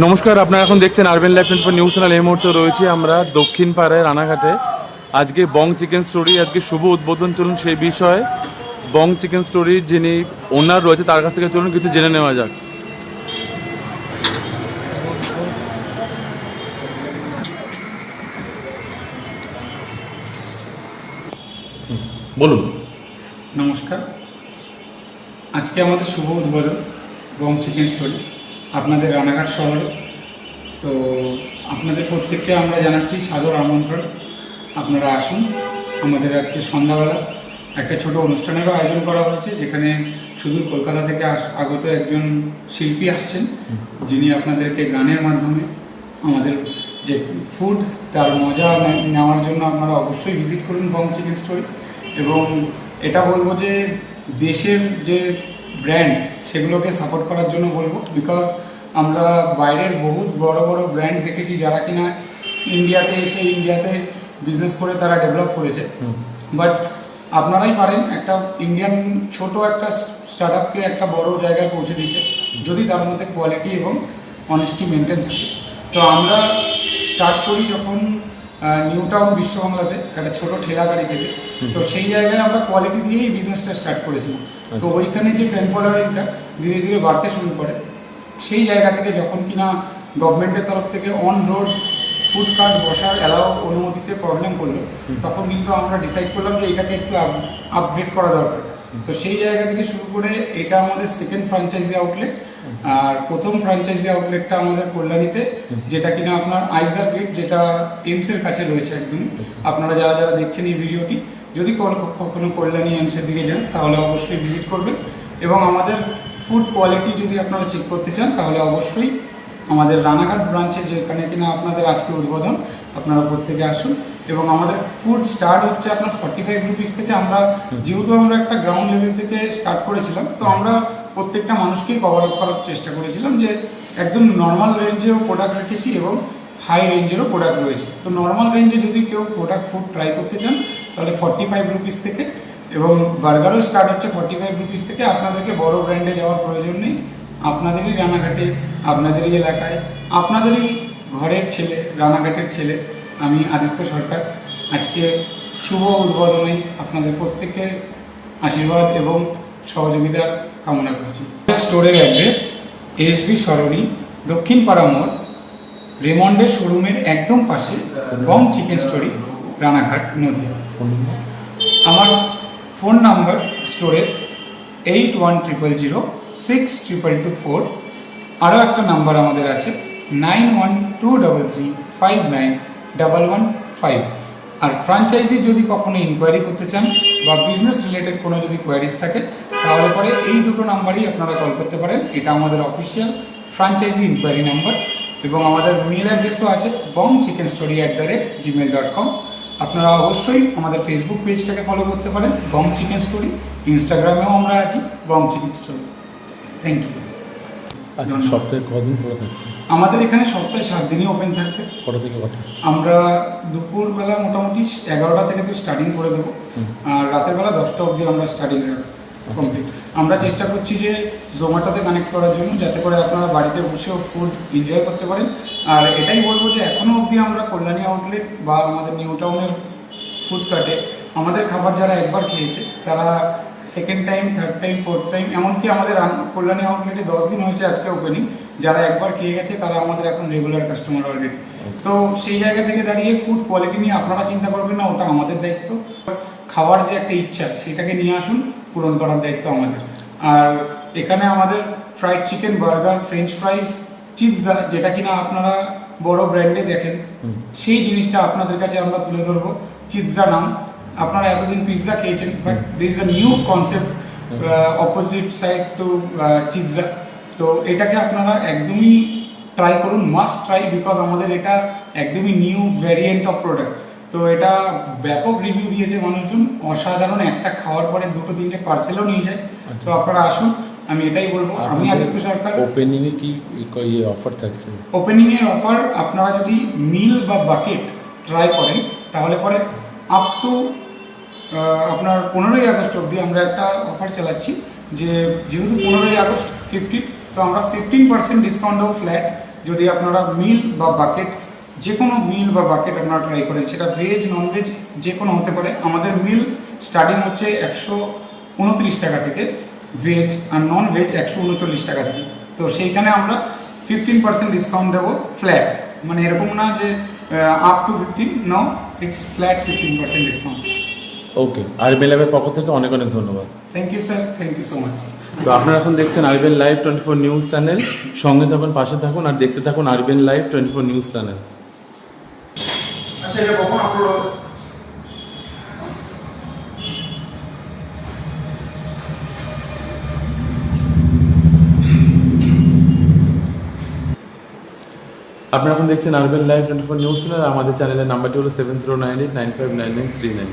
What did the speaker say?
নমস্কার আপনারা এখন দেখছেন RBN live twenty news channel এই মুহূর্তে রয়েছি আমরা দক্ষিণ পাড়ায় রানাঘাটে। আজকে বং চিকেন স্টোরি আজকে শুভ উদ্বোধন চলুন সেই বিষয়ে বং চিকেন স্টোরির যিনি ওনার রয়েছে তার কাছ থেকে চলুন কিছু জেনে নেওয়া যাক। বলুন। নমস্কার। আজকে আমাদের শুভ উদ্বোধন বং চিকেন স্টোরি আপনাদের রানাঘাট শহরে। তো আপনাদের প্রত্যেককে আমরা জানাচ্ছি সাদর আমন্ত্রণ। আপনারা আসুন। আমাদের আজকে সন্ধ্যাবেলা একটা ছোট অনুষ্ঠানেরও আয়োজন করা হয়েছে, যেখানে সুদূর কলকাতা থেকে আগত একজন শিল্পী আসছেন। যিনি আপনাদেরকে গানের মাধ্যমে আমাদের যে ফুড তার মজা নেওয়ার জন্য আপনারা অবশ্যই ভিজিট করুন বং চিকেন স্টোরি এবং এটা বলব যে দেশের যে ব্র্যান্ড সেগুলোকে সাপোর্ট করার জন্য বলব বিকজ আমরা বাইরের বহুত বড় বড় ব্র্যান্ড দেখেছি যারা কিনা ইন্ডিয়াতে এসে ইন্ডিয়াতে বিজনেস করে তারা ডেভেলপ করেছে। বাট আপনারাই পারেন একটা ইন্ডিয়ান ছোট একটা স্টার্ট আপকে একটা বড় জায়গায় পৌঁছে দিতে যদি তার মধ্যে কোয়ালিটি এবং অনেস্টি মেনটেন থাকে। তো আমরা স্টার্ট করি যখন নিউ টাউন বিশ্ববাংলাতে একটা ছোট ঠেলা গাড়ি থেকে। তো সেই জায়গায় আমরা কোয়ালিটি দিয়েই বিজনেসটা স্টার্ট করেছিলাম। তো ওইখানে যে ফ্যান ফলোয়ারিংটা ধীরে ধীরে বাড়তে শুরু করে সেই জায়গা থেকে যখন কিনা গভর্নমেন্টের তরফ থেকে অন রোড ফুড কার্ট বসার অ্যালাউ অনুমতিতে প্রবলেম করল তখন কিন্তু আমরা ডিসাইড করলাম যে এটাকে একটু আপগ্রেড করা দরকার। তো সেই জায়গা থেকে শুরু করে এটা আমাদের সেকেন্ড ফ্র্যাঞ্চাইজি আউটলেট আর প্রথম ফ্র্যাঞ্চাইজি আউটলেটটা আমাদের কল্যাণীতে যেটা কিনা আপনার আইজার গেট যেটা এমসের কাছে রয়েছে একদমই। আপনারা যারা যারা দেখছেন এই ভিডিওটি যদি কোনো- কখনো কল্যাণী এমসের দিকে যান তাহলে অবশ্যই ভিজিট করবেন। এবং আমাদের ফুড কোয়ালিটি যদি আপনারা চেক করতে চান তাহলে অবশ্যই আমাদের রানাঘাট ব্রাঞ্চে যেখানে কিনা আপনাদের আজকে উদ্বোধন আপনারা প্রত্যেকে আসুন। এবং আমাদের ফুড স্টার্ট হচ্ছে আপনার ফর্টি ফাইভ রুপিস থেকে। আমরা যেহেতু আমরা একটা গ্রাউন্ড লেভেল থেকে স্টার্ট করেছিলাম তো আমরা প্রত্যেকটা মানুষকেই কভার আপ করার চেষ্টা করেছিলাম যে একদম নর্মাল রেঞ্জেও প্রোডাক্ট রেখেছি এবং হাই রেঞ্জেরও প্রোডাক্ট রয়েছে। তো নর্মাল রেঞ্জে যদি কেউ প্রোডাক্ট ফুড ট্রাই করতে চান, তাহলে ফর্টি ফাইভ রুপিস থেকে এবং বার্গারও স্টার্ট হচ্ছে ফর্টি ফাইভ রুপিস থেকে। আপনাদেরকে বড় ব্র্যান্ডে যাওয়ার প্রয়োজন নেই। আপনাদেরই রানাঘাটে, আপনাদেরই এলাকায়, আপনাদেরই ঘরের ছেলে, রানাঘাটের ছেলে, আমি আদিত্য সরকার। আজকে শুভ উদ্বোধনে আপনাদের প্রত্যেকের আশীর্বাদ এবং সহযোগিতা কামনা করছি। স্টোরের অ্যাড্রেস, এস বি সরণি দক্ষিণ পাড়ামোর রেমন্ডের শোরুমের একদম পাশে, bong chicken story, Ranaghat, Nadia. আমার ফোন নাম্বার স্টোরে eight one triple zero, six triple two four, আরও একটা নাম্বার আমাদের আছে, nine one two double three five nine double one five. আর ফ্র্যাঞ্চাইজি যদি কখনো ইনকোয়ারি করতে চান বা বিজনেস রিলেটেড কোনো যদি কোয়ারিজ থাকে, তাহলে পরে এই দুটো নাম্বারই আপনারা কল করতে পারেন। এটা আমাদের অফিসিয়াল ফ্রাঞ্চাইজি ইনকোয়ারি নাম্বার এবং আমাদের মেল অ্যাড্রেসও আছে bong chicken story at the rate gmail dot com আপনারা অবশ্যই আমাদের ফেসবুক পেজটাকে ফলো করতে পারেন বং চিকেন স্টোরি ইনস্টাগ্রামেও আমরা আছি bong chicken story thank you আচ্ছা সপ্তাহে কদিন খোলা থাকছে আমাদের এখানে সপ্তাহে সাত দিনই ওপেন থাকবে। কটা থেকে কটা? আমরা দুপুরবেলা মোটামুটি এগারোটা থেকে তো স্টার্টিং করে দেবো। আর রাতের বেলা দশটা অবধি আমরা স্টার্টিং কমপ্লিট আমরা চেষ্টা করছি যে জোম্যাটোতে কানেক্ট করার জন্য যাতে করে আপনারা বাড়িতে বসেও ফুড এনজয় করতে পারেন। আর এটাই বলব যে এখনও অবধি আমরা কল্যাণী আউটলেট বা আমাদের নিউ টাউনের ফুড কার্টে আমাদের খাবার যারা একবার খেয়েছে তারা second time third time fourth time এমনকি আমাদের কল্যাণী আউটলেটে দশ দিন হয়েছে আজকে ওপেনিং যারা একবার খেয়ে গেছে তারা আমাদের এখন রেগুলার কাস্টমার অলরেডি তো সেই জায়গা থেকে দাঁড়িয়ে ফুড কোয়ালিটি নিয়ে আপনারা চিন্তা করবেন না ওটা আমাদের দায়িত্ব। খাওয়ার যে একটা ইচ্ছা সেটাকে নিয়ে আসুন পূরণ করার দায়িত্ব আমাদের। আর এখানে আমাদের fried chicken burger french fries চিৎজা যেটা কিনা আপনারা বড় ব্র্যান্ডে দেখেন সেই জিনিসটা আপনাদের কাছে আমরা তুলে ধরবো। চিৎজা নাম আপনারা এতদিন পিৎজা খেয়েছেন but this is a new concept opposite side to চিৎজা তো এটাকে আপনারা একদমই ট্রাই করুন মাস্ট ট্রাই বিকজ আমাদের এটা একদমই নিউ ভ্যারিয়েন্ট অফ প্রোডাক্ট তো এটা ব্যাপক রিভিউ দিয়েছে মানুষজন অসাধারণ একটা খাওয়ার পরে দুটো তিনটে পার্সেলও নিয়ে যায়। তো আপনারা আসুন আমি এটাই বলব আমি আদিত্য সরকার। ওপেনিংয়ে কি ইয়ে অফার থাকছে? ওপেনিং এর অফার আপনারা যদি মিল বা বাকেট ট্রাই করেন তাহলে পরে আপ টু আপনার পনেরোই আগস্ট অবধি আমরা একটা অফার চালাচ্ছি যে যেহেতু পনেরোই আগস্ট ফিফটি তো আমরা ফিফটিন পার্সেন্ট ডিসকাউন্ট দেবো ফ্ল্যাট যদি আপনারা মিল বা বাকেট যে কোনো মিল বা বাকেট আপনারা ট্রাই করেন, সেটা ভেজ নন ভেজ যে কোনো হতে পারে, আমাদের মিল স্টার্টিং হচ্ছে একশো উনত্রিশ টাকা থেকে ভেজ আর নন ভেজ একশো উনচল্লিশ টাকা থেকে। তো সেইখানে আমরা ফিফটিন পার্সেন্ট ডিসকাউন্ট দেবো ফ্ল্যাট মানে এরকম না যে up to fifteen no it's flat fifteen percent discount okay RBN লাইভের পক্ষ থেকে অনেক অনেক ধন্যবাদ। Thank you sir thank you so much তো আপনারা এখন দেখছেন RBN live twenty four news channel সঙ্গে থাকুন পাশে থাকুন আর দেখতে থাকুন RBN live twenty four news channel আচ্ছা এটা কখন আপলোড হবে? আপনারা এখন দেখছেন RBN live twenty four news channel আমাদের চ্যানেলের নাম্বারটি হলো seven zero nine eight nine five nine nine three nine